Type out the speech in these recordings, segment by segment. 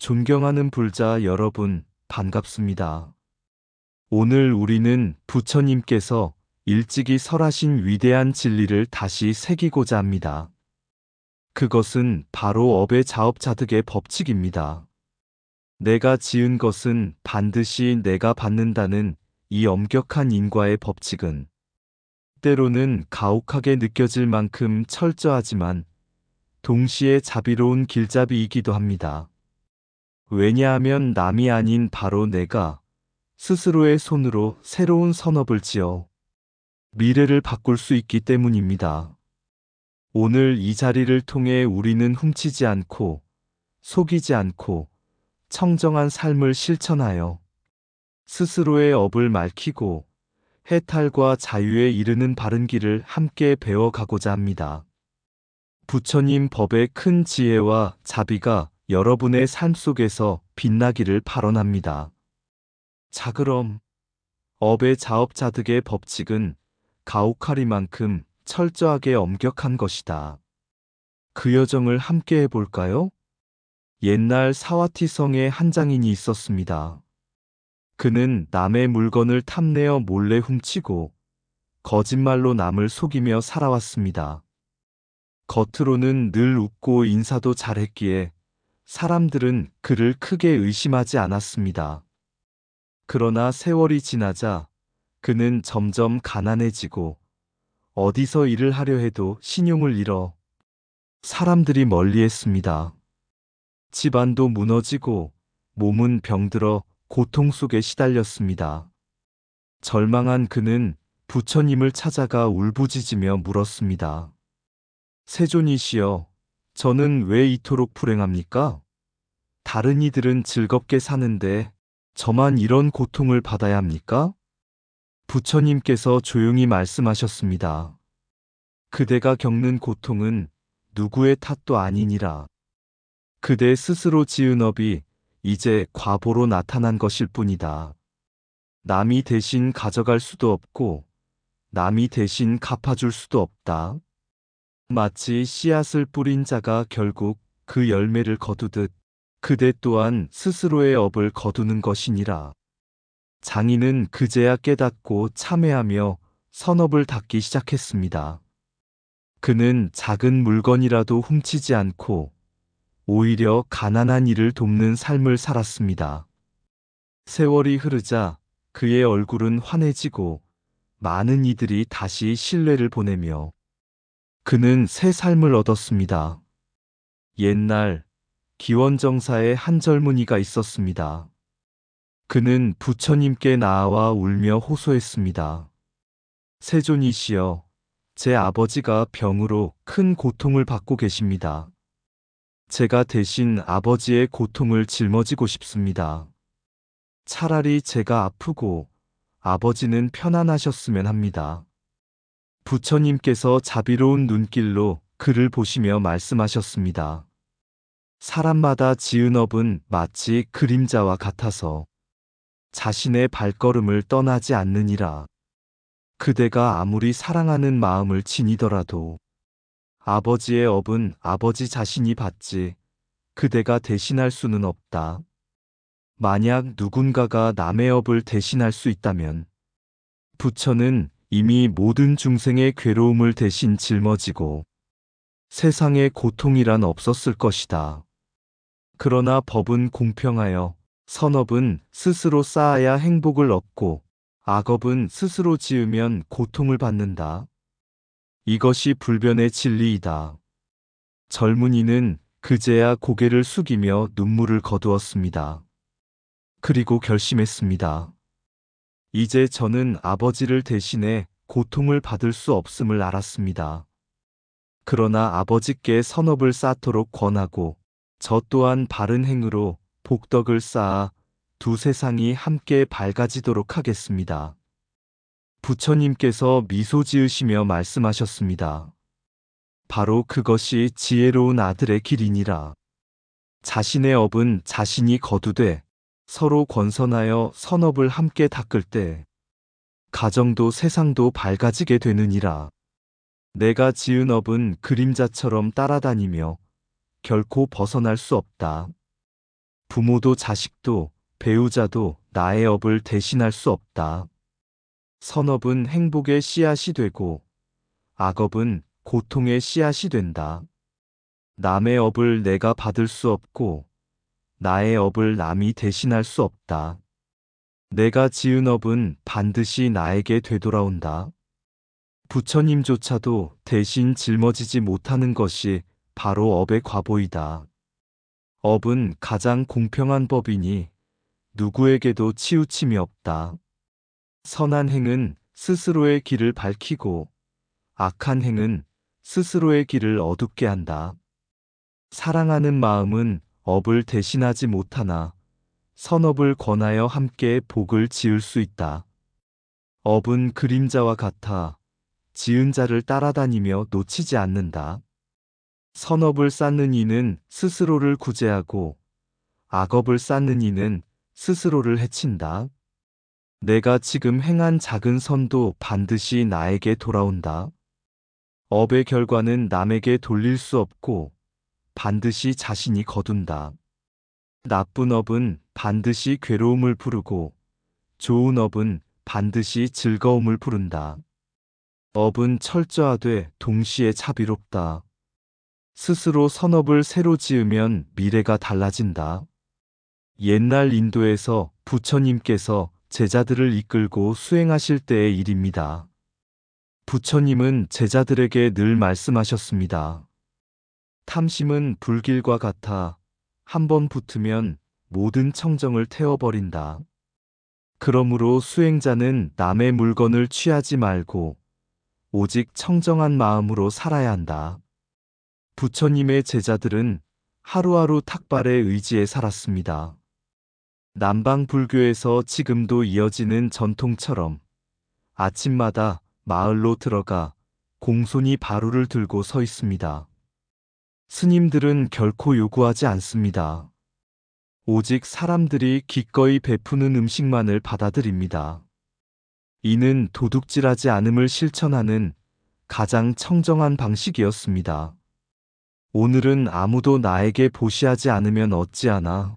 존경하는 불자 여러분, 반갑습니다. 오늘 우리는 부처님께서 일찍이 설하신 위대한 진리를 다시 새기고자 합니다. 그것은 바로 업의 자업자득의 법칙입니다. 내가 지은 것은 반드시 내가 받는다는 이 엄격한 인과의 법칙은 때로는 가혹하게 느껴질 만큼 철저하지만 동시에 자비로운 길잡이이기도 합니다. 왜냐하면 남이 아닌 바로 내가 스스로의 손으로 새로운 선업을 지어 미래를 바꿀 수 있기 때문입니다. 오늘 이 자리를 통해 우리는 훔치지 않고 속이지 않고 청정한 삶을 실천하여 스스로의 업을 밝히고 해탈과 자유에 이르는 바른 길을 함께 배워가고자 합니다. 부처님 법의 큰 지혜와 자비가 여러분의 삶 속에서 빛나기를 발언합니다. 자 그럼 업의 자업자득의 법칙은 가혹하리만큼 철저하게 엄격한 것이다. 그 여정을 함께 해볼까요? 옛날 사와티 성에 한 장인이 있었습니다. 그는 남의 물건을 탐내어 몰래 훔치고 거짓말로 남을 속이며 살아왔습니다. 겉으로는 늘 웃고 인사도 잘했기에 사람들은 그를 크게 의심하지 않았습니다. 그러나 세월이 지나자 그는 점점 가난해지고 어디서 일을 하려 해도 신용을 잃어 사람들이 멀리했습니다. 집안도 무너지고 몸은 병들어 고통 속에 시달렸습니다. 절망한 그는 부처님을 찾아가 울부짖으며 물었습니다. 세존이시여, 저는 왜 이토록 불행합니까? 다른 이들은 즐겁게 사는데 저만 이런 고통을 받아야 합니까? 부처님께서 조용히 말씀하셨습니다. 그대가 겪는 고통은 누구의 탓도 아니니라. 그대 스스로 지은 업이 이제 과보로 나타난 것일 뿐이다. 남이 대신 가져갈 수도 없고, 남이 대신 갚아줄 수도 없다. 마치 씨앗을 뿌린 자가 결국 그 열매를 거두듯 그대 또한 스스로의 업을 거두는 것이니라. 장인은 그제야 깨닫고 참회하며 선업을 닦기 시작했습니다. 그는 작은 물건이라도 훔치지 않고 오히려 가난한 이를 돕는 삶을 살았습니다. 세월이 흐르자 그의 얼굴은 환해지고 많은 이들이 다시 신뢰를 보내며 그는 새 삶을 얻었습니다. 옛날 기원정사에 한 젊은이가 있었습니다. 그는 부처님께 나아와 울며 호소했습니다. 세존이시여, 제 아버지가 병으로 큰 고통을 받고 계십니다. 제가 대신 아버지의 고통을 짊어지고 싶습니다. 차라리 제가 아프고 아버지는 편안하셨으면 합니다. 부처님께서 자비로운 눈길로 그를 보시며 말씀하셨습니다. 사람마다 지은 업은 마치 그림자와 같아서 자신의 발걸음을 떠나지 않느니라. 그대가 아무리 사랑하는 마음을 지니더라도 아버지의 업은 아버지 자신이 받지 그대가 대신할 수는 없다. 만약 누군가가 남의 업을 대신할 수 있다면 부처는 이미 모든 중생의 괴로움을 대신 짊어지고 세상에 고통이란 없었을 것이다. 그러나 법은 공평하여 선업은 스스로 쌓아야 행복을 얻고 악업은 스스로 지으면 고통을 받는다. 이것이 불변의 진리이다. 젊은이는 그제야 고개를 숙이며 눈물을 거두었습니다. 그리고 결심했습니다. 이제 저는 아버지를 대신해 고통을 받을 수 없음을 알았습니다. 그러나 아버지께 선업을 쌓도록 권하고 저 또한 바른 행으로 복덕을 쌓아 두 세상이 함께 밝아지도록 하겠습니다. 부처님께서 미소 지으시며 말씀하셨습니다. 바로 그것이 지혜로운 아들의 길이니라. 자신의 업은 자신이 거두되 서로 권선하여 선업을 함께 닦을 때 가정도 세상도 밝아지게 되느니라. 내가 지은 업은 그림자처럼 따라다니며 결코 벗어날 수 없다. 부모도 자식도 배우자도 나의 업을 대신할 수 없다. 선업은 행복의 씨앗이 되고 악업은 고통의 씨앗이 된다. 남의 업을 내가 받을 수 없고 나의 업을 남이 대신할 수 없다. 내가 지은 업은 반드시 나에게 되돌아온다. 부처님조차도 대신 짊어지지 못하는 것이 바로 업의 과보이다. 업은 가장 공평한 법이니 누구에게도 치우침이 없다. 선한 행은 스스로의 길을 밝히고 악한 행은 스스로의 길을 어둡게 한다. 사랑하는 마음은 업을 대신하지 못하나 선업을 권하여 함께 복을 지을 수 있다. 업은 그림자와 같아 지은 자를 따라다니며 놓치지 않는다. 선업을 쌓는 이는 스스로를 구제하고 악업을 쌓는 이는 스스로를 해친다. 내가 지금 행한 작은 선도 반드시 나에게 돌아온다. 업의 결과는 남에게 돌릴 수 없고 반드시 자신이 거둔다. 나쁜 업은 반드시 괴로움을 부르고 좋은 업은 반드시 즐거움을 부른다. 업은 철저하되 동시에 자비롭다. 스스로 선업을 새로 지으면 미래가 달라진다. 옛날 인도에서 부처님께서 제자들을 이끌고 수행하실 때의 일입니다. 부처님은 제자들에게 늘 말씀하셨습니다. 탐심은 불길과 같아 한번 붙으면 모든 청정을 태워버린다. 그러므로 수행자는 남의 물건을 취하지 말고 오직 청정한 마음으로 살아야 한다. 부처님의 제자들은 하루하루 탁발의 의지에 살았습니다. 남방 불교에서 지금도 이어지는 전통처럼 아침마다 마을로 들어가 공손히 바루를 들고 서 있습니다. 스님들은 결코 요구하지 않습니다. 오직 사람들이 기꺼이 베푸는 음식만을 받아들입니다. 이는 도둑질하지 않음을 실천하는 가장 청정한 방식이었습니다. 오늘은 아무도 나에게 보시하지 않으면 어찌하나?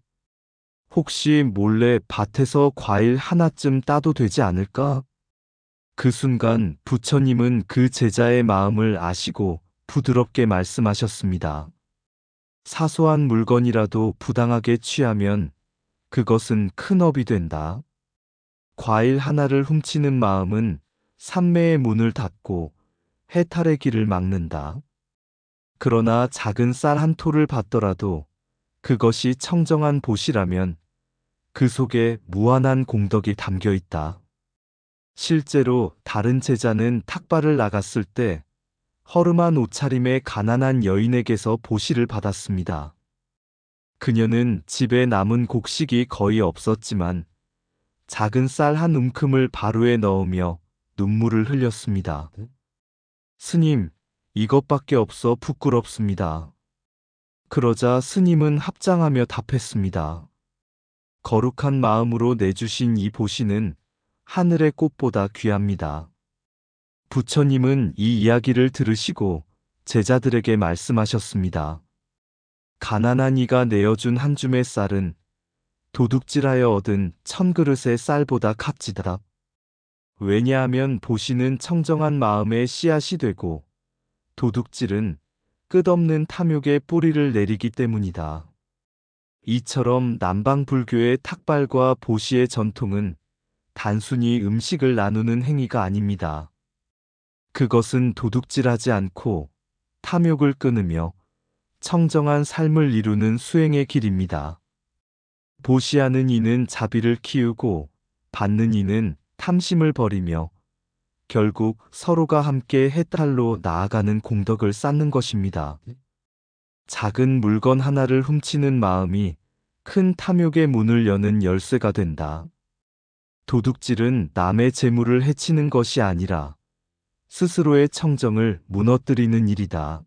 혹시 몰래 밭에서 과일 하나쯤 따도 되지 않을까? 그 순간 부처님은 그 제자의 마음을 아시고 부드럽게 말씀하셨습니다. 사소한 물건이라도 부당하게 취하면 그것은 큰 업이 된다. 과일 하나를 훔치는 마음은 삼매의 문을 닫고 해탈의 길을 막는다. 그러나 작은 쌀 한 토를 받더라도 그것이 청정한 보시라면 그 속에 무한한 공덕이 담겨 있다. 실제로 다른 제자는 탁발을 나갔을 때 허름한 옷차림의 가난한 여인에게서 보시를 받았습니다. 그녀는 집에 남은 곡식이 거의 없었지만 작은 쌀 한 움큼을 바루에 넣으며 눈물을 흘렸습니다. 스님, 이것밖에 없어 부끄럽습니다. 그러자 스님은 합장하며 답했습니다. 거룩한 마음으로 내주신 이 보시는 하늘의 꽃보다 귀합니다. 부처님은 이 이야기를 들으시고 제자들에게 말씀하셨습니다. 가난한 이가 내어준 한 줌의 쌀은 도둑질하여 얻은 천 그릇의 쌀보다 값지다. 왜냐하면 보시는 청정한 마음의 씨앗이 되고 도둑질은 끝없는 탐욕의 뿌리를 내리기 때문이다. 이처럼 남방 불교의 탁발과 보시의 전통은 단순히 음식을 나누는 행위가 아닙니다. 그것은 도둑질하지 않고 탐욕을 끊으며 청정한 삶을 이루는 수행의 길입니다. 보시하는 이는 자비를 키우고 받는 이는 탐심을 버리며 결국 서로가 함께 해탈로 나아가는 공덕을 쌓는 것입니다. 작은 물건 하나를 훔치는 마음이 큰 탐욕의 문을 여는 열쇠가 된다. 도둑질은 남의 재물을 해치는 것이 아니라 스스로의 청정을 무너뜨리는 일이다.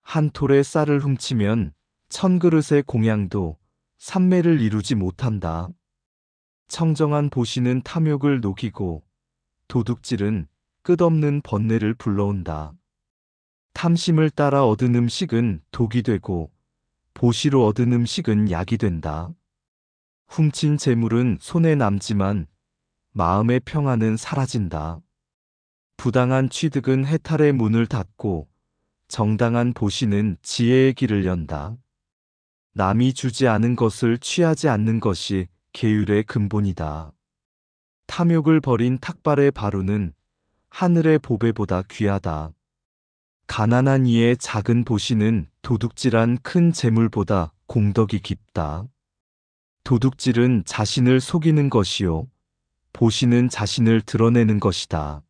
한 톨의 쌀을 훔치면 천 그릇의 공양도 삼매를 이루지 못한다. 청정한 보시는 탐욕을 녹이고 도둑질은 끝없는 번뇌를 불러온다. 탐심을 따라 얻은 음식은 독이 되고 보시로 얻은 음식은 약이 된다. 훔친 재물은 손에 남지만 마음의 평안은 사라진다. 부당한 취득은 해탈의 문을 닫고 정당한 보시는 지혜의 길을 연다. 남이 주지 않은 것을 취하지 않는 것이 계율의 근본이다. 탐욕을 버린 탁발의 바루는 하늘의 보배보다 귀하다. 가난한 이의 작은 보시는 도둑질한 큰 재물보다 공덕이 깊다. 도둑질은 자신을 속이는 것이요. 보시는 자신을 드러내는 것이다.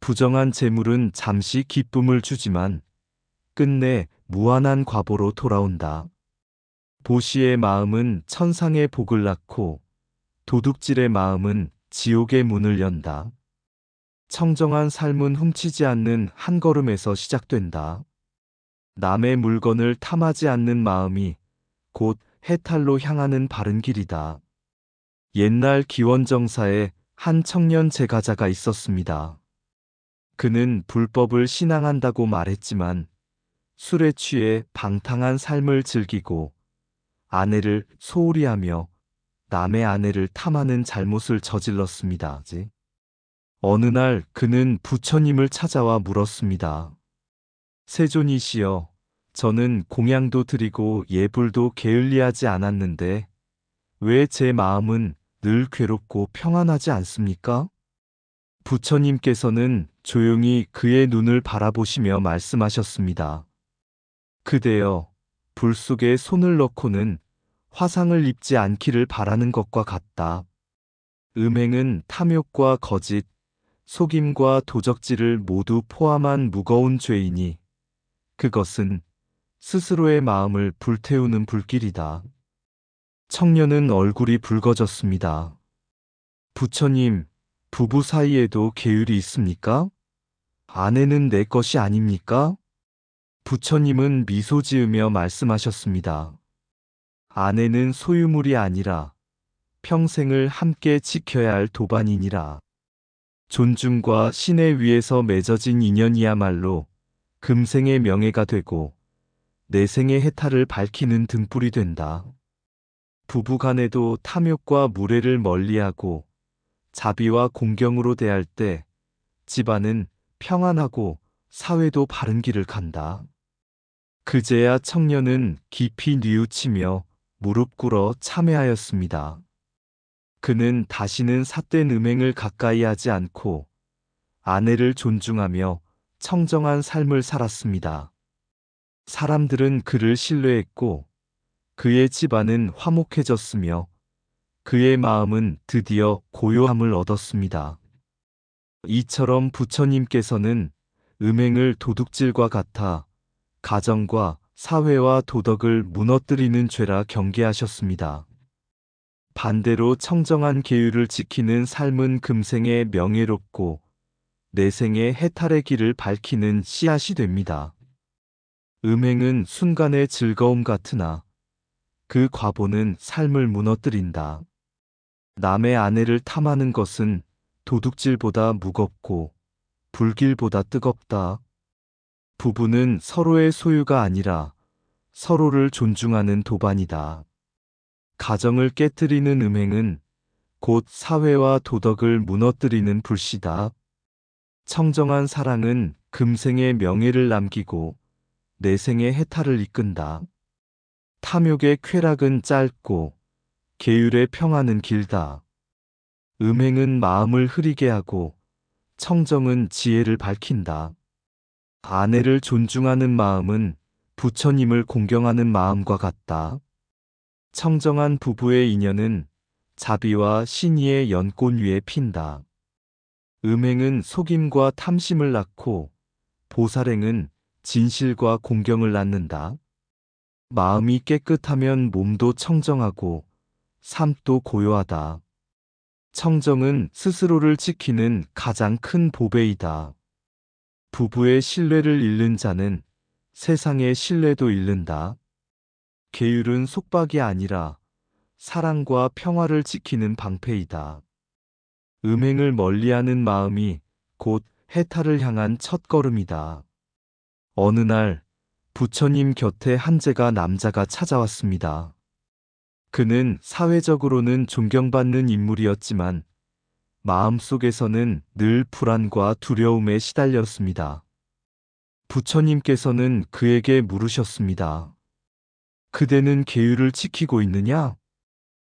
부정한 재물은 잠시 기쁨을 주지만 끝내 무한한 과보로 돌아온다. 보시의 마음은 천상의 복을 낳고 도둑질의 마음은 지옥의 문을 연다. 청정한 삶은 훔치지 않는 한 걸음에서 시작된다. 남의 물건을 탐하지 않는 마음이 곧 해탈로 향하는 바른 길이다. 옛날 기원정사에 한 청년 제가자가 있었습니다. 그는 불법을 신앙한다고 말했지만 술에 취해 방탕한 삶을 즐기고 아내를 소홀히 하며 남의 아내를 탐하는 잘못을 저질렀습니다. 어느 날 그는 부처님을 찾아와 물었습니다. 세존이시여, 저는 공양도 드리고 예불도 게을리하지 않았는데 왜 제 마음은 늘 괴롭고 평안하지 않습니까? 부처님께서는 조용히 그의 눈을 바라보시며 말씀하셨습니다. 그대여, 불 속에 손을 넣고는 화상을 입지 않기를 바라는 것과 같다. 음행은 탐욕과 거짓, 속임과 도적질을 모두 포함한 무거운 죄이니 그것은 스스로의 마음을 불태우는 불길이다. 청년은 얼굴이 붉어졌습니다. 부처님, 부부 사이에도 계율이 있습니까? 아내는 내 것이 아닙니까? 부처님은 미소 지으며 말씀하셨습니다. 아내는 소유물이 아니라 평생을 함께 지켜야 할 도반이니라. 존중과 신의 위에서 맺어진 인연이야말로 금생의 명예가 되고 내생의 해탈을 밝히는 등불이 된다. 부부 간에도 탐욕과 무례를 멀리하고 자비와 공경으로 대할 때 집안은 평안하고 사회도 바른 길을 간다. 그제야 청년은 깊이 뉘우치며 무릎 꿇어 참회하였습니다. 그는 다시는 삿된 음행을 가까이 하지 않고 아내를 존중하며 청정한 삶을 살았습니다. 사람들은 그를 신뢰했고 그의 집안은 화목해졌으며 그의 마음은 드디어 고요함을 얻었습니다. 이처럼 부처님께서는 음행을 도둑질과 같아 가정과 사회와 도덕을 무너뜨리는 죄라 경계하셨습니다. 반대로 청정한 계율을 지키는 삶은 금생의 명예롭고 내생의 해탈의 길을 밝히는 씨앗이 됩니다. 음행은 순간의 즐거움 같으나 그 과보는 삶을 무너뜨린다. 남의 아내를 탐하는 것은 도둑질보다 무겁고 불길보다 뜨겁다. 부부는 서로의 소유가 아니라 서로를 존중하는 도반이다. 가정을 깨뜨리는 음행은 곧 사회와 도덕을 무너뜨리는 불씨다. 청정한 사랑은 금생의 명예를 남기고 내생의 해탈을 이끈다. 탐욕의 쾌락은 짧고 계율의 평안은 길다. 음행은 마음을 흐리게 하고 청정은 지혜를 밝힌다. 아내를 존중하는 마음은 부처님을 공경하는 마음과 같다. 청정한 부부의 인연은 자비와 신의의 연꽃 위에 핀다. 음행은 속임과 탐심을 낳고 보살행은 진실과 공경을 낳는다. 마음이 깨끗하면 몸도 청정하고 삶도 고요하다. 청정은 스스로를 지키는 가장 큰 보배이다. 부부의 신뢰를 잃는 자는 세상의 신뢰도 잃는다. 계율은 속박이 아니라 사랑과 평화를 지키는 방패이다. 음행을 멀리하는 마음이 곧 해탈을 향한 첫걸음이다. 어느 날 부처님 곁에 한재가 남자가 찾아왔습니다. 그는 사회적으로는 존경받는 인물이었지만 마음속에서는 늘 불안과 두려움에 시달렸습니다. 부처님께서는 그에게 물으셨습니다. 그대는 계율을 지키고 있느냐?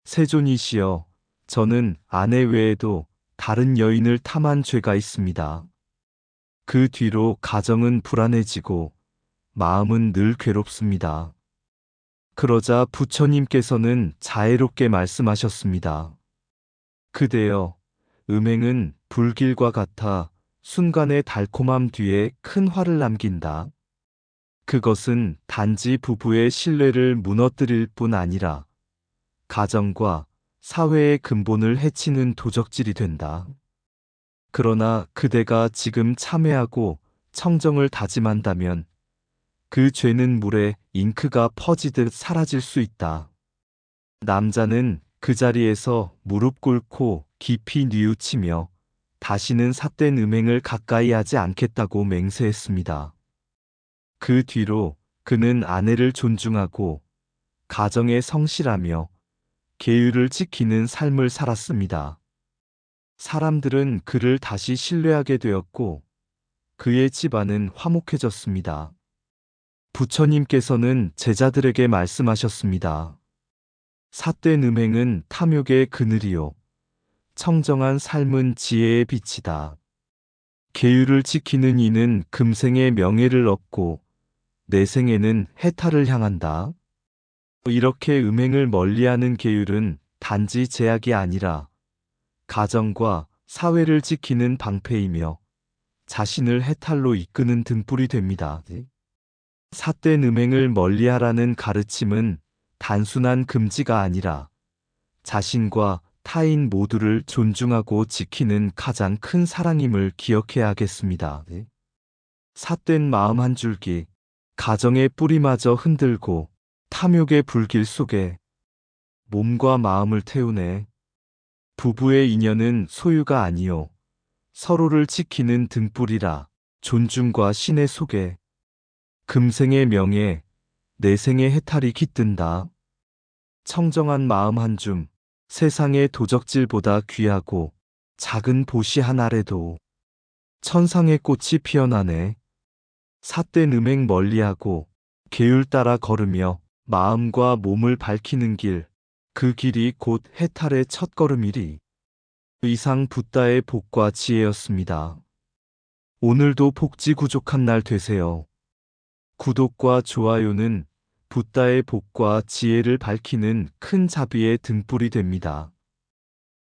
세존이시여, 저는 아내 외에도 다른 여인을 탐한 죄가 있습니다. 그 뒤로 가정은 불안해지고 마음은 늘 괴롭습니다. 그러자 부처님께서는 자애롭게 말씀하셨습니다. 그대여, 음행은 불길과 같아 순간의 달콤함 뒤에 큰 화를 남긴다. 그것은 단지 부부의 신뢰를 무너뜨릴 뿐 아니라 가정과 사회의 근본을 해치는 도적질이 된다. 그러나 그대가 지금 참회하고 청정을 다짐한다면 그 죄는 물에 잉크가 퍼지듯 사라질 수 있다. 남자는 그 자리에서 무릎 꿇고 깊이 뉘우치며 다시는 삿된 음행을 가까이 하지 않겠다고 맹세했습니다. 그 뒤로 그는 아내를 존중하고 가정에 성실하며 계율을 지키는 삶을 살았습니다. 사람들은 그를 다시 신뢰하게 되었고 그의 집안은 화목해졌습니다. 부처님께서는 제자들에게 말씀하셨습니다. 삿된 음행은 탐욕의 그늘이요. 청정한 삶은 지혜의 빛이다. 계율을 지키는 이는 금생의 명예를 얻고 내생에는 해탈을 향한다. 이렇게 음행을 멀리하는 계율은 단지 제약이 아니라 가정과 사회를 지키는 방패이며 자신을 해탈로 이끄는 등불이 됩니다. 삿된 음행을 멀리하라는 가르침은 단순한 금지가 아니라 자신과 타인 모두를 존중하고 지키는 가장 큰 사랑임을 기억해야 하겠습니다. 삿된 마음 한 줄기, 가정의 뿌리마저 흔들고 탐욕의 불길 속에 몸과 마음을 태우네. 부부의 인연은 소유가 아니요. 서로를 지키는 등불이라 존중과 신의 속에 금생의 명예, 내생의 해탈이 깃든다. 청정한 마음 한 줌, 세상의 도적질보다 귀하고 작은 보시 한 알에도 천상의 꽃이 피어나네. 삿된 음행 멀리하고 계율 따라 걸으며 마음과 몸을 밝히는 길, 그 길이 곧 해탈의 첫걸음이리. 이상 붓다의 복과 지혜였습니다. 오늘도 복지 구족한 날 되세요. 구독과 좋아요는 붓다의 복과 지혜를 밝히는 큰 자비의 등불이 됩니다.